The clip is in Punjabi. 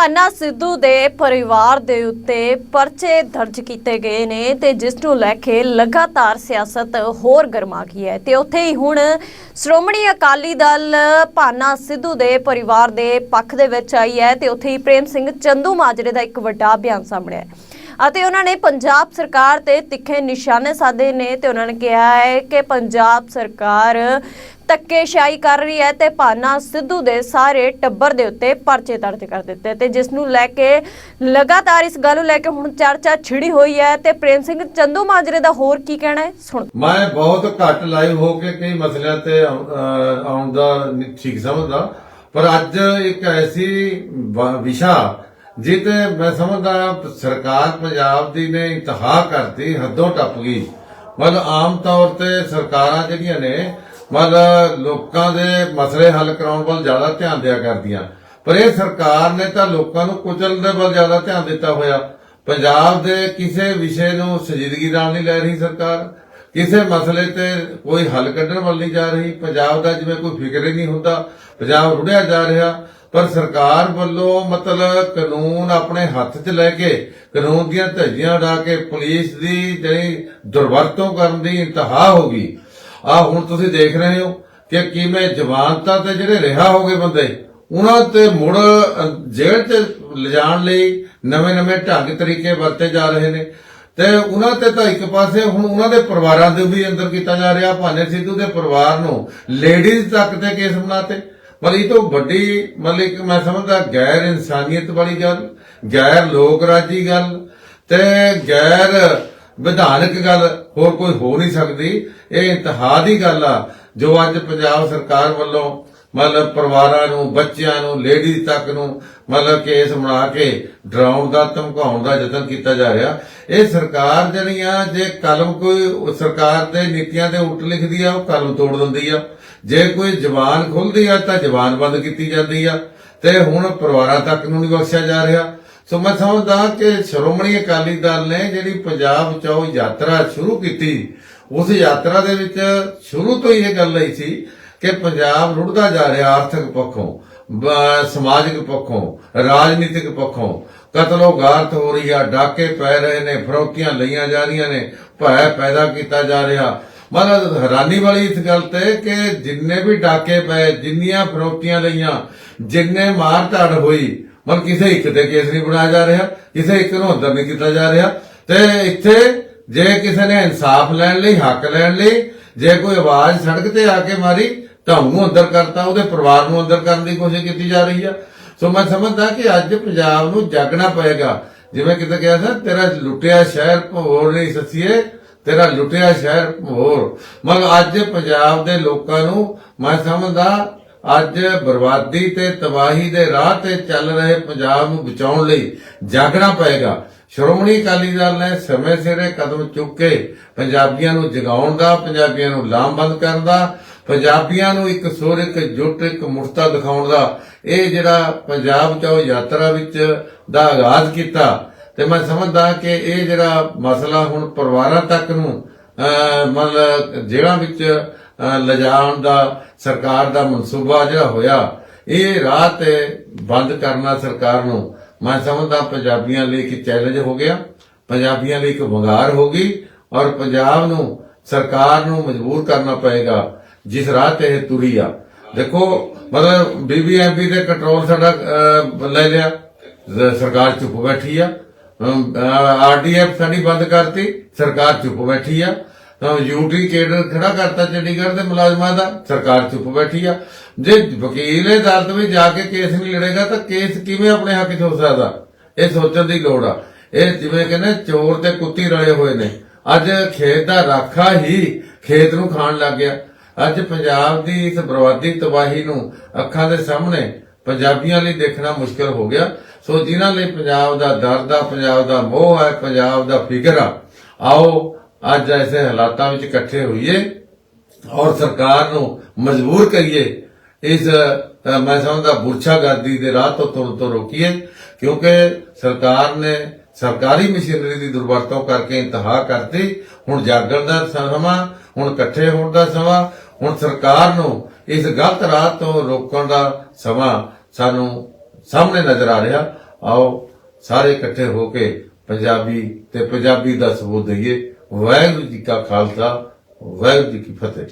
ਭਾਨਾ ਸਿੱਧੂ ਦੇ ਪਰਿਵਾਰ ਦੇ ਉੱਤੇ ਪਰਚੇ ਦਰਜ ਕੀਤੇ ਗਏ ਨੇ ਤੇ ਜਿਸ ਨੂੰ ਲੈ ਕੇ ਲਗਾਤਾਰ ਸਿਆਸਤ ਹੋਰ ਗਰਮਾ ਗਈ ਹੈ ਤੇ ਉੱਥੇ ਹੀ ਹੁਣ ਸ਼੍ਰੋਮਣੀ ਅਕਾਲੀ ਦਲ ਭਾਨਾ ਸਿੱਧੂ ਦੇ ਪਰਿਵਾਰ ਦੇ ਪੱਖ ਦੇ ਵਿੱਚ ਆਈ ਹੈ ਤੇ ਉੱਥੇ ਹੀ ਪ੍ਰੇਮ ਸਿੰਘ ਚੰਦੂ ਮਾਜਰੇ ਦਾ ਇੱਕ ਵੱਡਾ ਬਿਆਨ ਸਾਹਮਣੇ ਆਇਆ ਹੈ। ਅਤੇ ਉਹਨਾਂ ਨੇ ਪੰਜਾਬ ਸਰਕਾਰ ਤੇ ਤਿੱਖੇ ਨਿਸ਼ਾਨੇ ਸਾਧੇ ਨੇ ਤੇ ਉਹਨਾਂ ਨੇ ਕਿਹਾ ਹੈ ਕਿ ਪੰਜਾਬ ਸਰਕਾਰ ਧੱਕੇਸ਼ਾਹੀ ਕਰ ਰਹੀ ਹੈ ਤੇ ਭਾਨਾ ਸਿੱਧੂ ਦੇ ਸਾਰੇ ਟੱਬਰ ਦੇ ਉੱਤੇ ਪਰਚੇ ਦਰਜ ਕਰ ਦਿੱਤੇ ਤੇ ਜਿਸ ਨੂੰ ਲੈ ਕੇ ਲਗਾਤਾਰ ਇਸ ਗੱਲ ਨੂੰ ਲੈ ਕੇ ਹੁਣ ਚਰਚਾ ਛਿੜੀ ਹੋਈ ਹੈ ਤੇ ਪ੍ਰੇਮ ਸਿੰਘ ਚੰਦੂ ਮਾਜਰੇ ਦਾ ਹੋਰ ਕੀ ਕਹਿਣਾ ਹੈ? ਸੁਣ। ਮੈਂ ਬਹੁਤ ਘੱਟ ਲਾਈਵ ਹੋ ਕੇ ਕਈ ਮਸਲਿਆਂ ਤੇ ਆਉਣ ਦਾ ਠੀਕ ਸਮਝਦਾ, ਪਰ ਅੱਜ ਇੱਕ ਐਸੀ ਵਿਸ਼ਾ ਵਿਸ਼ਾ ਜਿੱਤੇ ਮੈਂ ਸਮਝਦਾ ਸਰਕਾਰ ਪੰਜਾਬ ਦੀ ਨੇ ਇੰਤਹਾ ਕਰਤੀ, ਹੱਦੋਂ ਟੱਪ ਗਈ। ਮਤਲਬ ਆਮ ਤੌਰ ਤੇ ਸਰਕਾਰਾਂ ਜਿਹੜੀਆਂ ਨੇ, ਮਤਲਬ ਲੋਕਾਂ ਦੇ ਮਸਲੇ ਹੱਲ ਕਰਾਉਣ ਵੱਲ ਜ਼ਿਆਦਾ ਧਿਆਨ ਦਿਆ ਕਰਦੀਆਂ। ਪਰ ਇਹ ਸਰਕਾਰ ਨੇ ਤਾਂ ਲੋਕਾਂ ਨੂੰ ਕੁਚਲਣ ਦੇ ਵੱਲ ਜ਼ਿਆਦਾ ਧਿਆਨ ਦਿੱਤਾ ਹੋਇਆ। ਪੰਜਾਬ ਦੇ ਕਿਸੇ ਵਿਸ਼ੇ ਨੂੰ ਸੰਜੀਦਗੀ ਨਾਲ ਨਹੀਂ ਲੈ ਰਹੀ ਸਰਕਾਰ। ਕਿਸੇ ਮਸਲੇ ਤੇ ਕੋਈ ਹੱਲ ਕੱਢਣ ਵੱਲ ਨਹੀਂ ਜਾ ਰਹੀ। ਪੰਜਾਬ ਦਾ ਜਿਵੇਂ ਕੋਈ ਫਿਕਰ ਹੀ ਨਹੀਂ ਹੁੰਦਾ। ਪੰਜਾਬ ਰੁੜਿਆ ਜਾ ਰਿਹਾ। ਪਰ ਸਰਕਾਰ ਵੱਲੋਂ ਮਤਲਬ ਕਾਨੂੰਨ ਆਪਣੇ ਹੱਥ 'ਚ ਲੈ ਕੇ, ਕਾਨੂੰਨ ਦੀਆਂ ਧੱਜੀਆਂ ਉਡਾ ਕੇ ਪੁਲਿਸ ਦੀ ਜਿਹੜੀ ਦੁਰਵਰਤੋਂ ਕਰਨ ਦੀ ਇੰਤਹਾ ਹੋ ਗਈ। ਆ ਹੁਣ ਤੁਸੀਂ ਦੇਖ ਰਹੇ ਹੋ ਕਿ ਕਿਵੇਂ ਜਵਾਨਤਾ ਤੇ ਜਿਹੜੇ ਰਿਹਾ ਹੋ ਗਏ ਬੰਦੇ, ਉਹਨਾਂ ਤੇ ਮੁੜ ਜੇਲ੍ਹ 'ਚ ਲਿਜਾਣ ਲਈ ਨਵੇਂ-ਨਵੇਂ ਢੰਗ ਤਰੀਕੇ ਵਰਤੇ ਜਾ ਰਹੇ ਨੇ। ਤੇ ਉਹਨਾਂ ਤੇ ਤਾਂ ਇੱਕ ਪਾਸੇ ਹੁਣ ਉਹਨਾਂ ਦੇ ਪਰਿਵਾਰਾਂ ਦੇ ਵੀ ਅੰਦਰ ਕੀਤਾ ਜਾ ਰਿਹਾ, ਭਾਨੇ ਸਿੱਧੂ ਦੇ ਪਰਿਵਾਰ ਨੂੰ ਲੇਡੀਜ਼ ਤੱਕ ਤੇ ਕੇਸ ਬਣਾਤੇ। ਪਰ ਇਹ ਤੋਂ ਵੱਡੀ, ਮਤਲਬ ਇੱਕ ਮੈਂ ਸਮਝਦਾ ਗੈਰ ਇਨਸਾਨੀਅਤ ਵਾਲੀ ਗੱਲ, ਗੈਰ ਲੋਕ ਰਾਜੀ ਗੱਲ ਤੇ ਗੈਰ ਵਿਧਾਨਕ ਗੱਲ ਹੋਰ ਕੋਈ ਹੋ ਨਹੀਂ ਸਕਦੀ। ਇਹ ਇੰਤਹਾ ਦੀ ਗੱਲ ਆ, ਜੋ ਅੱਜ ਪੰਜਾਬ ਸਰਕਾਰ ਵੱਲੋਂ ਮਤਲਬ ਪਰਿਵਾਰਾਂ ਨੂੰ, ਬੱਚਿਆਂ ਨੂੰ ਲੇਡੀਜ਼ ਤੱਕ ਨੂੰ, ਮਤਲਬ ਕੇਸ ਬਣਾ ਕੇ ਡਰਾਉਣ ਦਾ, ਧਮਕਾਉਣ ਦਾ ਯਤਨ ਕੀਤਾ ਜਾ ਰਿਹਾ। ਇਹ ਸਰਕਾਰ ਜਿਹੜੀਆਂ, ਜੇ ਕਲਮ ਕੋਈ ਸਰਕਾਰ ਦੇ ਨੀਤੀਆਂ ਦੇ ਉਲਟ ਲਿਖਦੀ ਆ, ਉਹ ਕਲਮ ਤੋੜ ਦਿੰਦੀ ਆ। ਜੇ ਕੋਈ ਜ਼ਬਾਨ ਖੁੱਲਦੀ ਆ, ਤਾਂ ਜ਼ਬਾਨ ਬੰਦ ਕੀਤੀ ਜਾਂਦੀ ਆ। ਤੇ ਹੁਣ ਪਰਿਵਾਰਾਂ ਤੱਕ ਨੂੰ ਨਹੀਂ ਬਖਸ਼ਿਆ ਜਾ ਰਿਹਾ। ਸੋ ਮੈਂ ਸਮਝਦਾ ਕਿ ਸ਼੍ਰੋਮਣੀ ਅਕਾਲੀ ਦਲ ਨੇ ਜਿਹੜੀ ਪੰਜਾਬ ਚ ਯਾਤਰਾ ਸ਼ੁਰੂ ਕੀਤੀ, ਉਸ ਯਾਤਰਾ ਦੇ ਵਿੱਚ ਸ਼ੁਰੂ ਤੋਂ ਹੀ ਇਹ ਗੱਲ ਲਈ ਸੀ ਕਿ ਪੰਜਾਬ ਰੁੜਦਾ ਜਾ ਰਿਹਾ ਆਰਥਿਕ ਪੱਖੋਂ ਸਮਾਜਿਕ ਪੱਖੋਂ, ਰਾਜਨੀਤਿਕ ਪੱਖੋਂ। ਕਤਲੋ ਗਾਰਤ ਹੋ ਰਹੀ ਆ, ਡਾਕੇ ਪੈ ਰਹੇ ਨੇ, ਫਰੋਤੀਆਂ ਲਈਆਂ ਜਾ ਰਹੀਆਂ ਨੇ, ਭੈ ਪੈਦਾ ਕੀਤਾ ਜਾ ਰਿਹਾ। ਮਤਲਬ ਹੈਰਾਨੀ ਵਾਲੀ ਇਸ ਗੱਲ ਤੇ ਕਿ ਜਿੰਨੇ ਵੀ ਡਾਕੇ ਪਏ, ਜਿੰਨੀਆਂ ਫਰੋਤੀਆਂ ਲਈਆਂ, ਜਿੰਨੇ ਮਾਰ ਧਾੜ ਹੋਈ ਮਨ ਕਿਸੇ ਇੱਕ ਤੇ ਕੇਸ ਨਹੀਂ ਬਣਾਇਆ ਜਾ ਰਿਹਾ, ਕਿਸੇ ਇੱਕ ਨੂੰ ਅੰਦਰ ਨਹੀਂ ਕੀਤਾ ਜਾ ਰਿਹਾ। ਤੇ ਇੱਥੇ ਜੇ ਕਿਸੇ ਨੇ ਇਨਸਾਫ ਲੈਣ ਲਈ, ਹੱਕ ਲੈਣ ਲਈ, ਜੇ ਕੋਈ ਆਵਾਜ਼ ਸੜਕ ਤੇ ਆ ਕੇ ਮਾਰੀ ਤਾਂ ਉਹਨੂੰ ਅੰਦਰ ਕਰਤਾ, ਉਹਦੇ ਪਰਿਵਾਰ ਨੂੰ ਅੰਦਰ ਕਰਨ ਦੀ ਕੋਸ਼ਿਸ਼ ਕੀਤੀ ਜਾ ਰਹੀ ਆ। ਸੋ ਮੈਂ ਸਮਝਦਾ ਕਿ ਅੱਜ ਪੰਜਾਬ ਨੂੰ ਜਾਗਣਾ ਪਏਗਾ। ਜਿਵੇਂ ਕਿਤੇ ਕਿਹਾ ਸੀ, ਤੇਰਾ ਲੁੱਟਿਆ ਸ਼ਹਿਰ ਭੋਰ ਨਹੀਂ ਸੱਸੀਏ, ਤੇਰਾ ਲੁੱਟਿਆ ਸ਼ਹਿਰ ਭੋਰ। ਮਤਲਬ ਅੱਜ ਪੰਜਾਬ ਦੇ ਲੋਕਾਂ ਨੂੰ ਮੈਂ ਸਮਝਦਾ, ਅੱਜ ਬਰਬਾਦੀ ਤੇ ਤਬਾਹੀ ਦੇ ਰਾਹ ਤੇ ਚੱਲ ਰਹੇ ਪੰਜਾਬ ਨੂੰ ਬਚਾਉਣ ਲਈ ਜਾਗਣਾ ਪਏਗਾ। ਸ਼੍ਰੋਮਣੀ ਅਕਾਲੀ ਦਲ ਨੇ ਸਮੇਂ ਸਿਰੇ ਕਦਮ ਚੁੱਕ ਕੇ ਪੰਜਾਬੀਆਂ ਨੂੰ ਜਗਾਉਣ ਦਾ, ਪੰਜਾਬੀਆਂ ਨੂੰ ਲਾਮਬੰਦ ਕਰਨ ਦਾ ਪੰਜਾਬੀਆਂ ਨੂੰ ਇੱਕ ਸੁਰ, ਇੱਕ ਜੁੱਟ, ਇੱਕ ਮੁਰਤਾ ਦਿਖਾਉਣ ਦਾ ਇਹ ਜਿਹੜਾ ਪੰਜਾਬ ਚ ਉਹ ਯਾਤਰਾ ਵਿੱਚ ਦਾ ਆਗਾਜ਼ ਕੀਤਾ। ਤੇ ਮੈਂ ਸਮਝਦਾ ਕਿ ਇਹ ਜਿਹੜਾ ਮਸਲਾ ਹੁਣ ਪਰਿਵਾਰਾਂ ਤੱਕ ਨੂੰ ਮਤਲਬ ਜੇਲ੍ਹਾਂ ਵਿੱਚ ਲਿਜਾਣ ਦਾ, ਸਰਕਾਰ ਦਾ ਮਨਸੂਬਾ ਜਿਹੜਾ ਹੋਇਆ, ਇਹ ਰਾਹ ਤੇ ਬੰਦ ਕਰਨਾ ਸਰਕਾਰ ਨੂੰ ਮੈਂ ਸਮਝਦਾ ਪੰਜਾਬੀਆਂ ਲਈ ਇੱਕ ਚੈਲੰਜ ਹੋ ਗਿਆ। ਪੰਜਾਬੀਆਂ ਲਈ ਇੱਕ ਵੰਗਾਰ ਹੋ ਗਈ ਔਰ ਪੰਜਾਬ ਨੂੰ, ਸਰਕਾਰ ਨੂੰ ਮਜਬੂਰ ਕਰਨਾ ਪਏਗਾ। ਜਿਸ ਰਾਹ ਤੇ ਇਹ ਤੁਰੀ ਆ। ਦੇਖੋ, ਮਤਲਬ ਬੀਬੀਐਮਪੀ ਦੇ ਕੰਟਰੋਲ ਸਾਡਾ ਲੈ ਲਿਆ। ਸਰਕਾਰ ਚੁੱਪ ਬੈਠੀ ਆ। ਆਰਡੀਐਫ ਸਾਡੀ ਬੰਦ ਕਰਤੀ, ਸਰਕਾਰ ਚੁੱਪ ਬੈਠੀ ਆ। ਤਾਂ ਯੂਟੀ ਕੇਡਰ ਖੜਾ ਕਰਤਾ ਚੰਡੀਗੜ੍ਹ ਦੇ ਮੁਲਾਜ਼ਮਾਂ ਦਾ, ਸਰਕਾਰ ਚੁੱਪ ਬੈਠੀ ਆ। ਜੇ ਵਕੀਲ ਅਦਾਲਤ ਵਿੱਚ ਜਾ ਕੇ ਕੇਸ ਨਹੀਂ ਲੜੇਗਾ, ਤਾਂ ਕੇਸ ਕਿਵੇਂ ਆਪਣੇ ਹੱਕ 'ਚ ਹੋ ਸਕਦਾ? ਇਹ ਸੋਚਣ ਦੀ ਲੋੜ ਆ। ਇਹ ਜਿਵੇਂ ਕਹਿੰਦੇ, ਚੋਰ ਤੇ ਕੁੱਤੀ ਰਲੇ ਹੋਏ ਨੇ। ਅੱਜ ਖੇਤ ਦਾ ਰਾਖਾ ਹੀ ਖੇਤ ਨੂੰ ਖਾਣ ਲੱਗ ਗਿਆ। ਅੱਜ ਪੰਜਾਬ ਦੀ ਇਸ ਬਰਬਾਦੀ ਤਬਾਹੀ ਨੂੰ ਅੱਖਾਂ ਦੇ ਸਾਹਮਣੇ ਪੰਜਾਬੀਆਂ ਲਈ ਦੇਖਣਾ ਮੁਸ਼ਕਲ ਹੋ ਗਿਆ। ਸੋ ਜਿਨ੍ਹਾਂ ਲਈ ਪੰਜਾਬ ਦਾ ਦਰਦ ਆ, ਪੰਜਾਬ ਦਾ ਮੋਹ ਹੈ ਪੰਜਾਬ ਦਾ ਫਿਕਰ ਆ, ਆਓ ਅੱਜ ਐਸੇ ਹਾਲਾਤਾਂ ਵਿੱਚ ਇਕੱਠੇ ਹੋਈਏ ਔਰ ਸਰਕਾਰ ਨੂੰ ਮਜਬੂਰ ਕਰੀਏ। ਇਸ ਮੈਂ ਸਮਝਦਾ ਬੁਰਛਾਗਰਦੀ ਦੇ ਰਾਹ ਤੋਂ ਤੁਰਨ ਤੋਂ ਰੋਕੀਏ, ਕਿਉਂਕਿ ਸਰਕਾਰ ਨੇ ਸਰਕਾਰੀ ਮਸ਼ੀਨਰੀ ਦੀ ਦੁਰਵਰਤੋਂ ਕਰਕੇ ਇੰਤਹਾ ਕਰਤੀ। ਹੁਣ ਜਾਗਣ ਦਾ ਸਮਾਂ, ਹੁਣ ਇਕੱਠੇ ਹੋਣ ਦਾ ਸਮਾਂ, ਹੁਣ ਸਰਕਾਰ ਨੂੰ ਇਸ ਗਲਤ ਰਾਹ ਤੋਂ ਰੋਕਣ ਦਾ ਸਮਾਂ ਸਾਨੂੰ ਸਾਹਮਣੇ ਨਜ਼ਰ ਆ ਰਿਹਾ। ਆਓ ਸਾਰੇ ਇਕੱਠੇ ਹੋ ਕੇ ਪੰਜਾਬੀ ਤੇ ਪੰਜਾਬੀ ਦਾ ਸਬੂਤ ਦਈਏ। ਵਾਹਿਗੁਰੂ ਜੀ ਕਾ ਖਾਲਸਾ, ਵਾਹਿਗੁਰੂ ਜੀ ਕੀ ਫਤਿਹ।